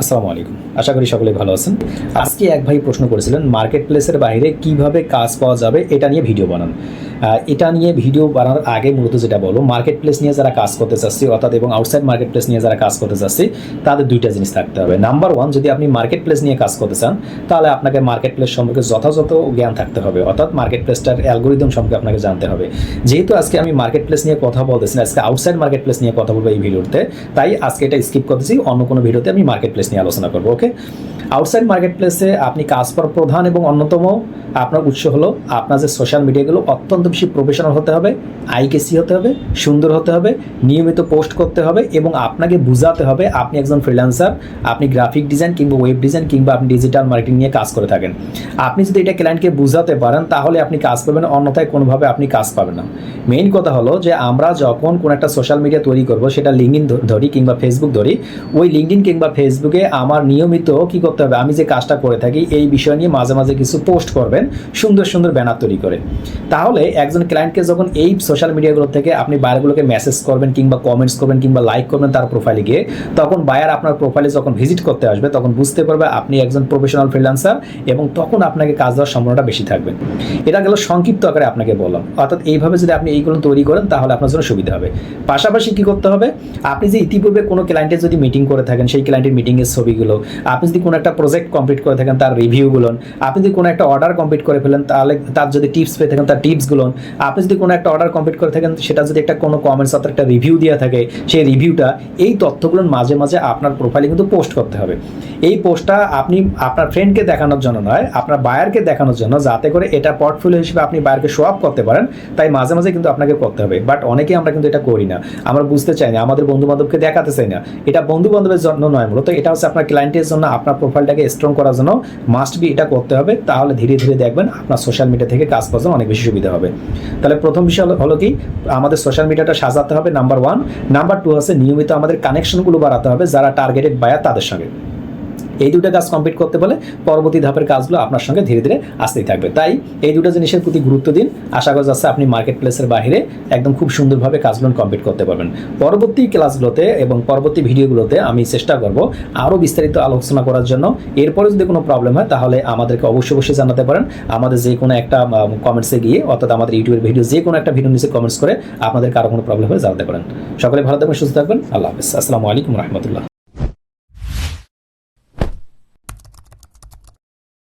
আসসালামু আলাইকুম। আশা করি সকলে ভালো আছেন। আজকে এক ভাই প্রশ্ন করেছিলেন মার্কেট প্লেসের বাইরে কীভাবে কাজ পাওয়া যাবে এটা নিয়ে ভিডিও বানান। এটা নিয়ে ভিডিও বানানোর আগে মূলত যেটা বলো মার্কেট প্লেস নিয়ে যারা কাজ করতে চাচ্ছি, অর্থাৎ এবং আউটসাইড মার্কেট প্লেস নিয়ে যারা কাজ করতে চাচ্ছি, তাদের দুইটা জিনিস থাকতে হবে। নাম্বার ওয়ান যদি আপনি মার্কেট প্লেস নিয়ে কাজ করতে চান, তাহলে আপনাকে মার্কেট প্লেস সম্পর্কে যথাযথ জ্ঞান থাকতে হবে, অর্থাৎ মার্কেট প্লেসটার অ্যালগোরিদম সম্পর্কে আপনাকে জানতে হবে। যেহেতু আজকে আমি মার্কেট প্লেস নিয়ে কথা বলতেছি আজকে আউটসাইড মার্কেট প্লেস নিয়ে কথা বলব এই ভিডিওতে, তাই আজকে এটা স্কিপ করতেছি, অন্য কোনো ভিডিওতে আমি মার্কেট প্লেস নিয়ে আলোচনা করব ওকে আউটসাইড মার্কেট প্লেসে আপনি কাজ প্রধান এবং অন্যতম আপনার উৎস হলো, আপনার যে সোশ্যাল মিডিয়াগুলো অত্যন্ত বেশি প্রফেশনাল হতে হবে আইকেসি হতে হবে, সুন্দর হতে হবে, নিয়মিত পোস্ট করতে হবে এবং আপনাকে বুঝাতে হবে আপনি একজন ফ্রিল্যান্সার আপনি গ্রাফিক ডিজাইন কিংবা ওয়েব ডিজাইন কিংবা আপনি ডিজিটাল মার্কেটিং নিয়ে কাজ করে থাকেন। আপনি যদি এটা ক্লায়েন্টকে বুঝাতে পারেন, তাহলে আপনি কাজ পাবেন অন্যথায় কোনোভাবে আপনি কাজ পাবেন না। মেইন কথা হলো যে, আমরা যখন কোনো একটা সোশ্যাল মিডিয়া তৈরি করব, সেটা লিঙ্কডিন ধরি কিংবা ফেসবুক ধরি, ওই লিঙ্কডিন কিংবা ফেসবুকে আমার নিয়মিত কি করতে হবে? আমি যে কাজটা করে থাকি, এই বিষয় নিয়ে মাঝে মাঝে কিছু পোস্ট করবেন সুন্দর সুন্দর ব্যানার তৈরি করে। তাহলে একজন ক্লায়েন্টকে যখন এই সোশ্যাল মিডিয়াগুলো থেকে আপনি বায়ারগুলোকে মেসেজ করবেন কিংবা কমেন্টস করবেন কিংবা লাইক করবেন তার প্রোফাইলে গিয়ে, তখন বায়ার আপনার প্রোফাইলে যখন ভিজিট করতে আসবে, তখন বুঝতে পারবে আপনি একজন প্রফেশনাল ফ্রিল্যান্সার এবং তখন আপনাকে কাজ দেওয়ার সম্ভাবনাটা বেশি থাকবে। এটা গেল সংক্ষিপ্ত আকারে আপনাকে বললাম। অর্থাৎ এইভাবে যদি আপনি এইগুলো তৈরি করেন, তাহলে আপনার জন্য সুবিধা হবে। পাশাপাশি কি করতে হবে? আপনি যে ইতিপূর্বে কোনো ক্লায়েন্টের যদি মিটিং করে থাকেন, সেই ক্লায়েন্টের মিটিংয়ের ছবিগুলো, আপনি যদি কোনো একটা প্রজেক্ট কমপ্লিট করে থাকেন, তার রিভিউগুলো আপনি যদি কোনো একটা অর্ডার কমপ্লিট করে ফেলেন, তাহলে তার যদি টিপস পেয়ে থাকেন, তার টিপসগুলো আপনি যদি কোনো একটা অর্ডার কমপ্লিট করে থাকেন, সেটা যদি একটা কোনো কমেন্টস অর্থাৎ একটা রিভিউ দেওয়া থাকে, সেই রিভিউটা এই তথ্যগুলোর মাঝে মাঝে আপনার প্রোফাইলে কিন্তু পোস্ট করতে হবে। এই পোস্টটা আপনি আপনার ফ্রেন্ডকে দেখানোর জন্য নয়, আপনার বায়ারকে দেখানোর জন্য, যাতে করে এটা পোর্টফোলিও হিসেবে আপনি বায়ারকে শো আপ করতে পারেন, তাই মাঝে মাঝে কিন্তু আপনাকে করতে হবে। বাট অনেকেই আমরা কিন্তু এটা করি না। আমরা বুঝতে চাই না, আমাদের বন্ধু বান্ধবকে দেখাতে চাই না। এটা বন্ধু বান্ধবের জন্য নয় মূলত, এটা হচ্ছে আপনার ক্লায়েন্টের জন্য, আপনার প্রোফাইলটাকে স্ট্রং করার জন্য মাস্ট বি এটা করতে হবে, তাহলে ধীরে ধীরে দেখবেন আপনার সোশ্যাল মিডিয়া থেকে কাজ পাওয়া জন্য অনেক বেশি সুবিধা হবে। তাহলে প্রথম বিষয় হলো- হলো কি, আমাদের সোশ্যাল মিডিয়াটা সাজাতে হবে নাম্বার ওয়ান নাম্বার টু হচ্ছে নিয়মিত আমাদের কানেকশনগুলো বাড়াতে হবে যারা টার্গেটেড বায়ার তাদের সঙ্গে। এই দুটো কাজ কমপ্লিট করতে পারলে পরবর্তী ধাপের কাজগুলো আপনার সঙ্গে ধীরে ধীরে আসতেই থাকবে। তাই এই দুটো জিনিসের প্রতি গুরুত্ব দিন। আশা করা যাচ্ছে আপনি মার্কেট প্লেসের বাইরে একদম খুব সুন্দরভাবে কাজগুলো কমপ্লিট করতে পারবেন। পরবর্তী ক্লাসগুলোতে এবং পরবর্তী ভিডিওগুলোতে আমি চেষ্টা করব আরও বিস্তারিত আলোচনা করার জন্য। এরপরে যদি কোনো প্রবলেম হয়, তাহলে আমাদেরকে অবশ্যই অবশ্যই জানাতে পারেন। আমাদের যে কোনো একটা কমেন্টসে গিয়ে, অর্থাৎ আমাদের ইউটিউবের ভিডিও যে কোনো একটা ভিডিও নিচে কমেন্টস করে আপনাদের কারও কোনো প্রবলেম হয়ে জানাতে পারেন। সকলে ভালো থাকবেন, সুস্থ থাকবেন। আল্লাহ হাফিজ। আসসালামু আলাইকুম রহমতুল্লাহ।